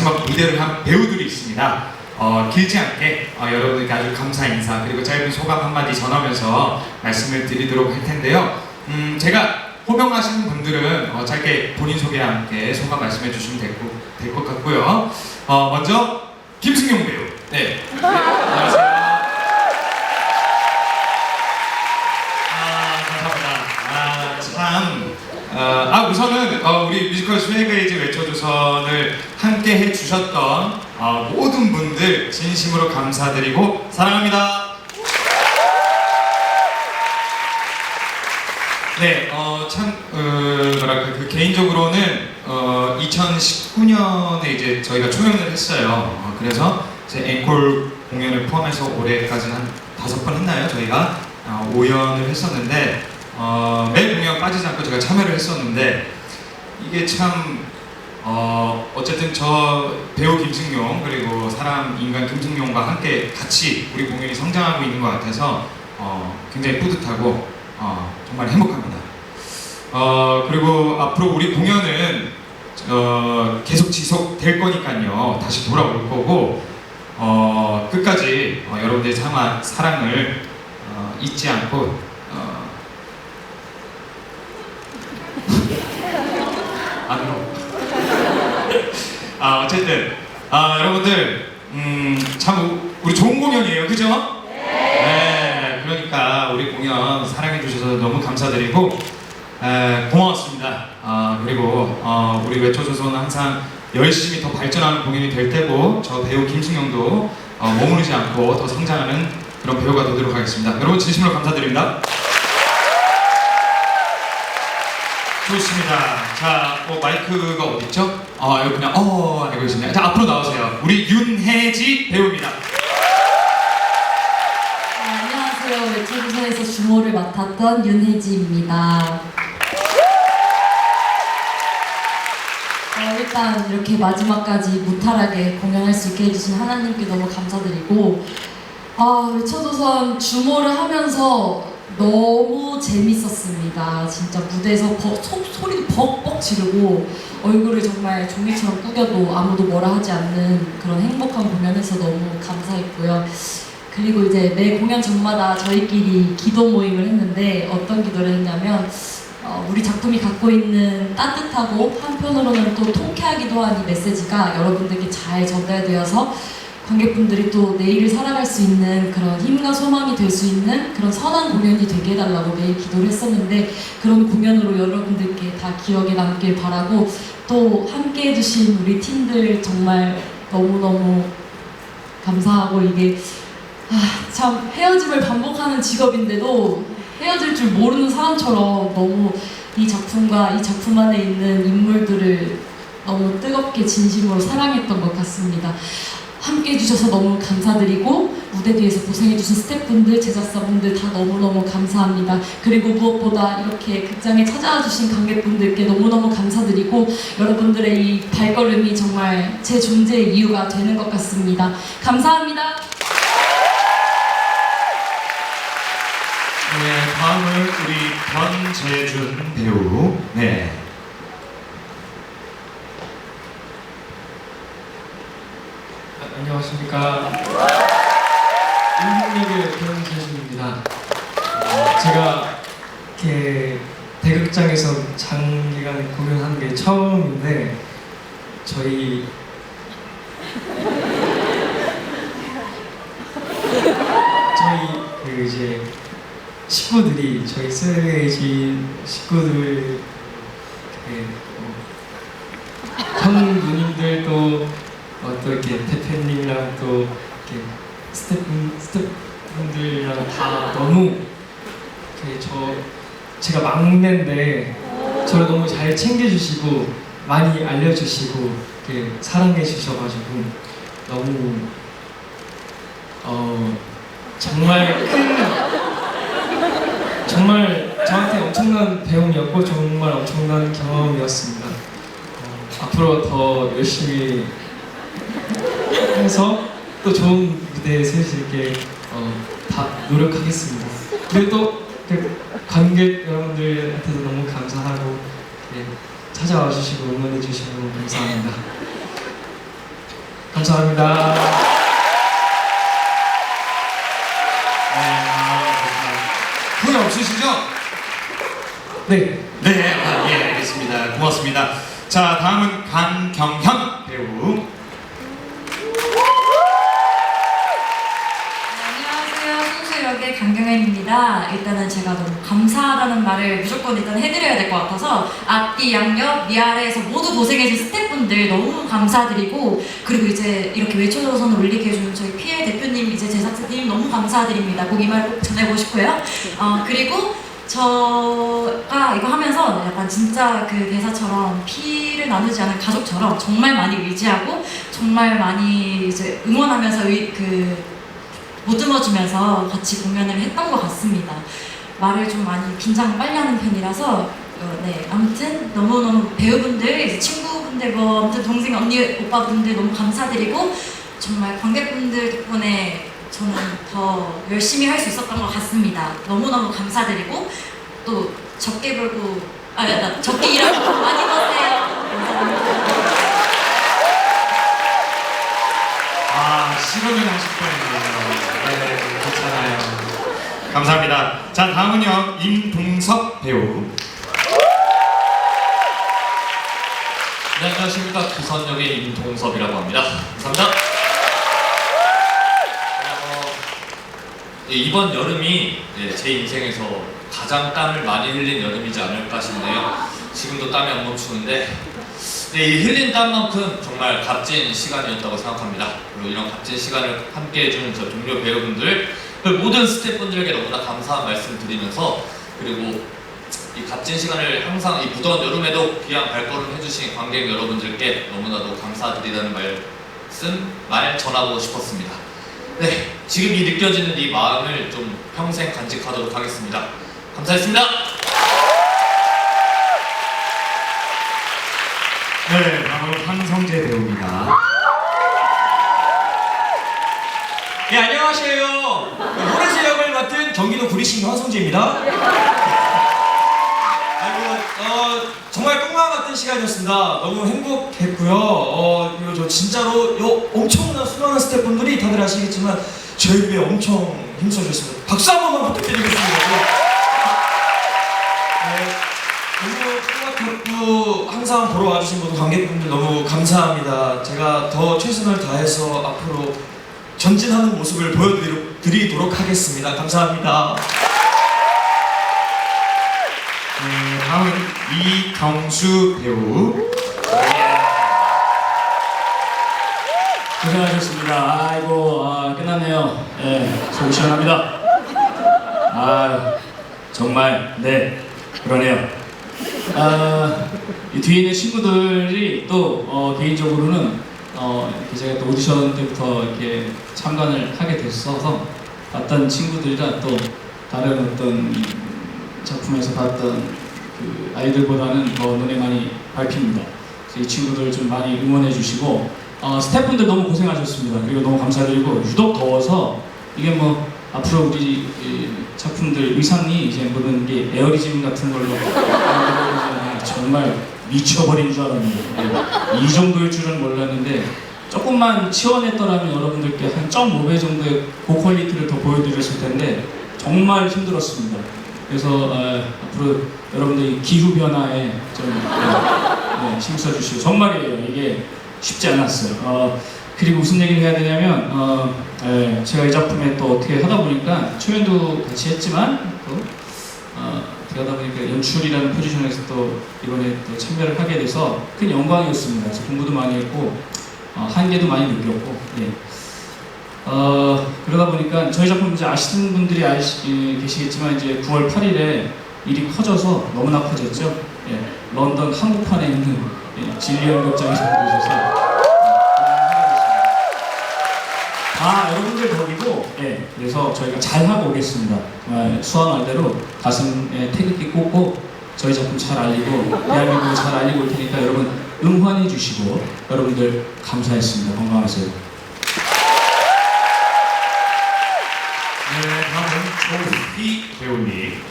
마지막 무대를 한 배우들이 있습니다. 어, 길지 않게 어, 여러분들께 아주 감사 인사 그리고 짧은 소감 한마디 전하면서 말씀을 드리도록 할 텐데요. 음, 제가 호명하시는 분들은 어, 짧게 본인 소개와 함께 소감 말씀해 주시면 될 것 같고요. 어, 먼저 김승용 배우. 네. 네, 안녕하세요. 아, 감사합니다. 아, 참. 어, 아, 우선은 어, 우리 뮤지컬 스웨그에이즈 함께 해주셨던 어, 모든 분들 진심으로 감사드리고 사랑합니다. 네, 어, 참, 어, 뭐랄까, 그 개인적으로는 어, 2019년에 이제 저희가 초연을 했어요. 어, 그래서 제 앵콜 공연을 포함해서 올해까지 한 다섯 번 했나요? 저희가 어, 5연을 했었는데 어, 매 공연 빠지지 않고 제가 참여를 했었는데 이게 참 어, 어쨌든 저 배우 김승용 그리고 사람 인간 김승용과 함께 같이 우리 공연이 성장하고 있는 것 같아서 어, 굉장히 뿌듯하고 어, 정말 행복합니다. 어, 그리고 앞으로 우리 공연은 어, 계속 지속될 거니까요. 다시 돌아올 거고 어, 끝까지 어, 여러분들의 사랑, 사랑을 어, 잊지 않고 어, 안으로 아 어쨌든 아 여러분들 음 참 우리 좋은 공연이에요 그죠? 네. 그러니까 우리 공연 사랑해 주셔서 너무 감사드리고 에, 고마웠습니다. 아 그리고 어, 우리 외쳐줘서는 항상 열심히 더 발전하는 공연이 될 테고 저 배우 김승영도 어, 머무르지 않고 더 성장하는 그런 배우가 되도록 하겠습니다. 여러분 진심으로 감사드립니다. 좋습니다. 자, 어, 마이크가 어딨죠? 아, 여기 그냥, 어, 알고 있습니다. 자, 앞으로 나오세요. 우리 윤혜지 배우입니다. 네, 안녕하세요. 외초조선에서 주모를 맡았던 윤혜지입니다. 어, 일단 이렇게 마지막까지 무탈하게 공연할 수 있게 해주신 하나님께 너무 감사드리고 아, 외초조선 주모를 하면서 너무 재밌었습니다. 진짜 무대에서 벅, 소, 소리도 벅벅 지르고 얼굴을 정말 종이처럼 꾸겨도 아무도 뭐라 하지 않는 그런 행복한 공연에서 너무 감사했고요. 그리고 이제 매 공연 전마다 저희끼리 기도 모임을 했는데 어떤 기도를 했냐면 어, 우리 작품이 갖고 있는 따뜻하고 한편으로는 또 통쾌하기도 한 이 메시지가 여러분들께 잘 전달되어서 관객분들이 또 내일을 살아갈 수 있는 그런 힘과 소망이 될 수 있는 그런 선한 공연이 되게 해달라고 매일 기도를 했었는데 그런 공연으로 여러분들께 다 기억에 남길 바라고 또 함께 해주신 우리 팀들 정말 너무너무 감사하고 이게 아, 참 헤어짐을 반복하는 직업인데도 헤어질 줄 모르는 사람처럼 너무 이 작품과 이 작품 안에 있는 인물들을 너무 뜨겁게 진심으로 사랑했던 것 같습니다. 함께 해주셔서 너무 감사드리고 무대 뒤에서 고생해주신 스태프분들, 제작사분들 다 너무너무 감사합니다. 그리고 무엇보다 이렇게 극장에 찾아와 주신 관객분들께 너무너무 감사드리고 여러분들의 이 발걸음이 정말 제 존재의 이유가 되는 것 같습니다. 감사합니다. 네, 다음은 우리 변재준 배우. 네. 안녕하십니까. 변재준입니다. 어, 제가 이렇게 대극장에서 장기간 공연하는 게 처음인데 저희 저희 그 이제 식구들이 저희 스웨이지 식구들 형 누님들도 어, 또 이렇게 대표님이랑 또 이렇게 스태프 스태프분들이랑 다 너무 저 제가 막내인데 저를 너무 잘 챙겨주시고 많이 알려주시고 이렇게 사랑해 주셔가지고 너무 어 정말 큰 정말 저한테 엄청난 배움이었고 정말 엄청난 경험이었습니다. 어, 앞으로 더 열심히 해서 또 좋은 무대에 설수 있게 어, 다 노력하겠습니다. 그리고 또 그 관객 여러분들한테도 너무 감사하고 네, 찾아와 주시고 응원해 주시고 너무 감사합니다. 감사합니다. 네, 아, 그렇구나. 후회 없으시죠? 네. 네, 아, 예, 알겠습니다. 고맙습니다. 자, 다음은 강경현 강경현입니다. 일단은 제가 너무 감사하다는 말을 무조건 일단 해드려야 될 것 같아서 앞뒤 양옆 위아래에서 모두 고생해준 스태프분들 너무 감사드리고 그리고 이제 이렇게 외쳐줘서는 올리게 해준 저희 피해 대표님 이제 제작자님 너무 감사드립니다. 꼭 이 말 꼭 전해보고 싶고요. 어, 그리고 저가 이거 하면서 약간 진짜 그 대사처럼 피를 나누지 않은 가족처럼 정말 많이 의지하고 정말 많이 이제 응원하면서 의, 그 보듬어주면서 같이 공연을 했던 것 같습니다. 말을 좀 많이 긴장 빨리 하는 편이라서 어, 네 아무튼 너무 너무 배우분들 친구분들 뭐 아무튼 동생 언니 오빠분들 너무 감사드리고 정말 관객분들 덕분에 저는 더 열심히 할 수 있었던 것 같습니다. 너무 너무 감사드리고 또 적게 벌고 아 나, 적게 일하고 돈 많이 버세요. 감사합니다. 아, 실언을 하실 뻔했네요. 네, 괜찮아요. 감사합니다. 자, 다음은요, 임동섭 배우. 네, 안녕하십니까. 기선역의 임동섭이라고 합니다. 감사합니다. 어, 예, 이번 여름이 예, 제 인생에서 가장 땀을 많이 흘린 여름이지 않을까 싶네요. 지금도 땀이 안 멈추는데 네, 이 흘린 땀만큼 정말 값진 시간이었다고 생각합니다. 그리고 이런 값진 시간을 함께 해주는 저 동료 배우분들, 그 모든 스태프분들에게 너무나 감사한 말씀 드리면서 그리고 이 값진 시간을 항상 이 무더운 여름에도 귀한 발걸음 해주신 관객 여러분들께 너무나도 감사드리다는 말씀 말 전하고 싶었습니다. 네, 지금 이 느껴지는 이 마음을 좀 평생 간직하도록 하겠습니다. 감사했습니다. 네, 다음은 황성재 배우입니다. 네 안녕하세요. 경기도 구리시 황성재입니다. 아이고 어, 정말 꿈과 같은 시간이었습니다. 너무 행복했고요. 어, 그리고 저 진짜로 요 엄청난 수많은 스태프분들이 다들 아시겠지만 저희 위해 엄청 힘써주셨습니다. 박수 한 번만 부탁드리겠습니다. 네, 너무 꿈과 항상 보러 와주신 모든 관객분들 너무 감사합니다. 제가 더 최선을 다해서 앞으로 전진하는 모습을 보여드리도록 하겠습니다. 감사합니다. 네, 다음은 이경수 배우. 고생하셨습니다. 아이고 아, 끝났네요. 예, 속 시원합니다. 아 정말 네 그러네요. 아, 이 뒤에 있는 친구들이 또 어, 개인적으로는 어, 제가 또 오디션 때부터 이렇게 참관을 하게 됐어서 봤던 친구들이라 또 다른 어떤 이 작품에서 봤던 그 아이들보다는 더 눈에 많이 밟힙니다. 이 친구들 좀 많이 응원해 주시고 어, 스태프분들 너무 고생하셨습니다. 그리고 너무 감사드리고 유독 더워서 이게 뭐 앞으로 우리 이 작품들 의상이 이제 모든 게 에어리즘 같은 걸로. 정말 미쳐버린 줄 알았는데 예, 이 정도일 줄은 몰랐는데 조금만 치워냈더라면 여러분들께 한 1.5배 정도의 고퀄리티를 더 보여드렸을 텐데 정말 힘들었습니다. 그래서 어, 앞으로 여러분들 기후 변화에 좀 네, 네, 힘써 주시고 정말이에요. 이게 쉽지 않았어요. 어, 그리고 무슨 얘기를 해야 되냐면 어, 예, 제가 이 작품에 또 어떻게 하다 보니까 초연도 같이 했지만 또 어, 하다 보니까 연출이라는 포지션에서 또 이번에 또 참여를 하게 돼서 큰 영광이었습니다. 그래서 공부도 많이 했고 어, 한계도 많이 느꼈고 예. 어, 그러다 보니까 저희 작품 이제 아시는 분들이 아시, 예, 계시겠지만 이제 9월 8일에 일이 커져서 너무나 커졌죠. 예, 런던 한국판에 있는 예, 진리언 극장에서 보셔서 다 여러분들 덕이고 예, 그래서 저희가 잘 하고 오겠습니다. 정말 수아 말대로 가슴에 태극기 꽂고 저희 작품 잘 알리고 대한민국을 잘 알리고 올 테니까 여러분 응원해 주시고 여러분들 감사했습니다. 건강하세요. 네, 다음은 조휘 배우님.